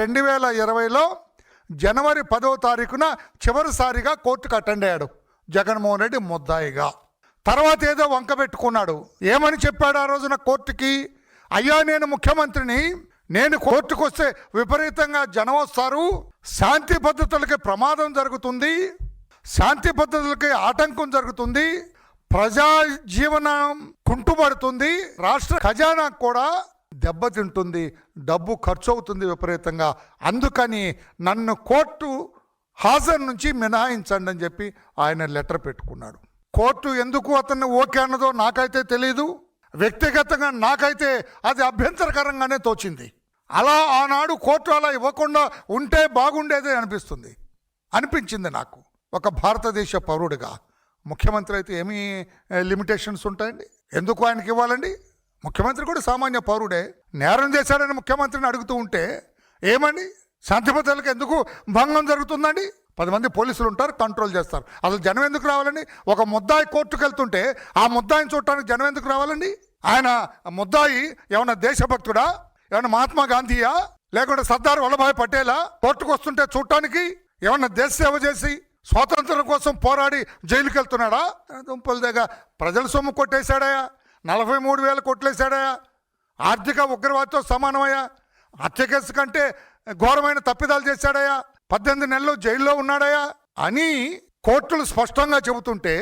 రెండు వేల ఇరవైలో జనవరి పదవ తారీఖున చివరిసారిగా కోర్టుకు అటెండ్ అయ్యాడు జగన్మోహన్ రెడ్డి ముద్దాయిగా. తర్వాత ఏదో వంక పెట్టుకున్నాడు. ఏమని చెప్పాడు ఆ రోజున కోర్టుకి? అయ్యా నేను ముఖ్యమంత్రిని. నేను కోర్టుకు వస్తే విపరీతంగా జనం వస్తారు. శాంతి భద్రతలకి ప్రమాదం జరుగుతుంది. శాంతి భద్రతలకి ఆటంకం జరుగుతుంది. ప్రజా జీవనం కుంటుపడుతుంది. రాష్ట్ర ఖజానా కూడా దెబ్బతింటుంది డబ్బు ఖర్చు అవుతుంది విపరీతంగా. అందుకని నన్ను కోర్టు హాజరు నుంచి మినహాయించండి అని చెప్పి ఆయన లెటర్ పెట్టుకున్నాడు. కోర్టు ఎందుకు అతన్ని ఓకే అన్నదో నాకైతే తెలియదు వ్యక్తిగతంగా నాకైతే అది అభ్యంతరకరంగానే తోచింది. అలా ఆనాడు కోర్టు అలా ఇవ్వకుండా ఉంటే బాగుండేది అనిపిస్తుంది. అనిపించింది నాకు. ఒక భారతదేశ పౌరుడిగా. ముఖ్యమంత్రి అయితే ఏమీ లిమిటేషన్స్ ఉంటాయండి? ఎందుకు ఆయనకి ఇవ్వాలండి? ముఖ్యమంత్రి కూడా సామాన్య పౌరుడే. నేరం చేశాడని ముఖ్యమంత్రిని అడుగుతూ ఉంటే ఏమండి? శాంతి భద్రతలకు ఎందుకు భంగం జరుగుతుందండి? పది మంది పోలీసులు ఉంటారు కంట్రోల్ చేస్తారు. అసలు జనం ఎందుకు రావాలండి? ఒక ముద్దాయి కోర్టుకు వెళ్తుంటే ఆ ముద్దాయిని చూడటానికి జనం ఎందుకు రావాలండి? ఆయన ముద్దాయి ఏమన్నా దేశభక్తుడా? ఏమన్నా మహాత్మా గాంధీయా? లేకుంటే సర్దార్ వల్లభాయ్ పటేలా? కోర్టుకు వస్తుంటే చూడటానికి ఏమన్నా దేశ సేవ చేసి స్వాతంత్రం కోసం పోరాడి జైలుకి వెళ్తున్నాడా దుంపల దగ్గర ప్రజల సొమ్ము కొట్టేశాడయా నలభై మూడు వేల కొట్లేశాడయా ఆర్థిక ఉగ్రవాదితో సమానమయ్యా? హత్య కేసు కంటే ఘోరమైన తప్పిదాలు చేశాడయా పద్దెనిమిది నెలలు జైల్లో ఉన్నాడయా అని కోర్టులు స్పష్టంగా చెబుతుంటే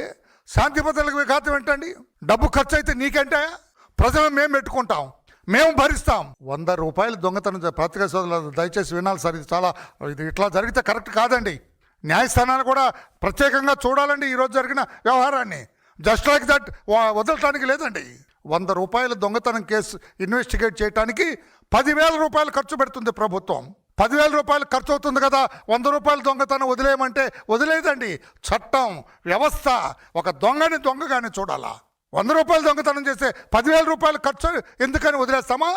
శాంతి భద్రతలకు విఘాతం ఏంటండి? డబ్బు ఖర్చు అయితే నీకేంటయా ప్రజలు మేము పెట్టుకుంటాం మేము భరిస్తాం. వంద రూపాయలు దొంగతనం చే- పత్రికా సోదరులు దయచేసి వినాలి సార్ ఇది చాలా ఇది ఇట్లా జరిగితే కరెక్ట్ కాదండి. న్యాయస్థానాలు కూడా ప్రత్యేకంగా చూడాలండి ఈరోజు జరిగిన వ్యవహారాన్ని. జస్ట్ లైక్ దట్ వదలటానికి లేదండి. వంద రూపాయల దొంగతనం కేసు ఇన్వెస్టిగేట్ చేయడానికి పదివేల రూపాయలు ఖర్చు పెడుతుంది ప్రభుత్వం. పదివేల రూపాయలు ఖర్చు అవుతుంది కదా వంద రూపాయల దొంగతనం వదిలేయమంటే వదిలేదండి. చట్టం వ్యవస్థ ఒక దొంగని దొంగగానే చూడాలా. వంద రూపాయలు దొంగతనం చేస్తే పదివేల రూపాయలు ఖర్చు ఎందుకని వదిలేస్తామా?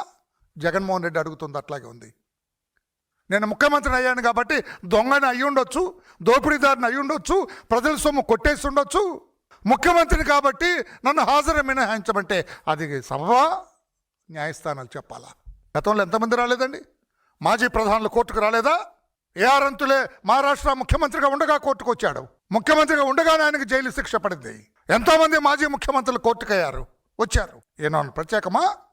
జగన్మోహన్ రెడ్డి అడుగుతుంది అట్లాగే ఉంది. నేను ముఖ్యమంత్రిని అయ్యాను కాబట్టి దొంగని అయి ఉండొచ్చు దోపిడీదారిని అయి ఉండొచ్చు ప్రజల సొమ్ము కొట్టేసి ఉండొచ్చు. ముఖ్యమంత్రిని కాబట్టి నన్ను హాజరు మినహాయించమంటే అది సభవా న్యాయస్థానాలు చెప్పాలా? గతంలో ఎంతమంది రాలేదండి? మాజీ ప్రధానులు కోర్టుకు రాలేదా? ఏఆర్ అంతులే మహారాష్ట్ర ముఖ్యమంత్రిగా ఉండగా కోర్టుకు వచ్చాడు. ముఖ్యమంత్రిగా ఉండగానే ఆయనకు జైలు శిక్ష పడింది. ఎంతోమంది మాజీ ముఖ్యమంత్రులు కోర్టుకు అయ్యారు వచ్చారు. ఏమన్నా ప్రత్యేకమా?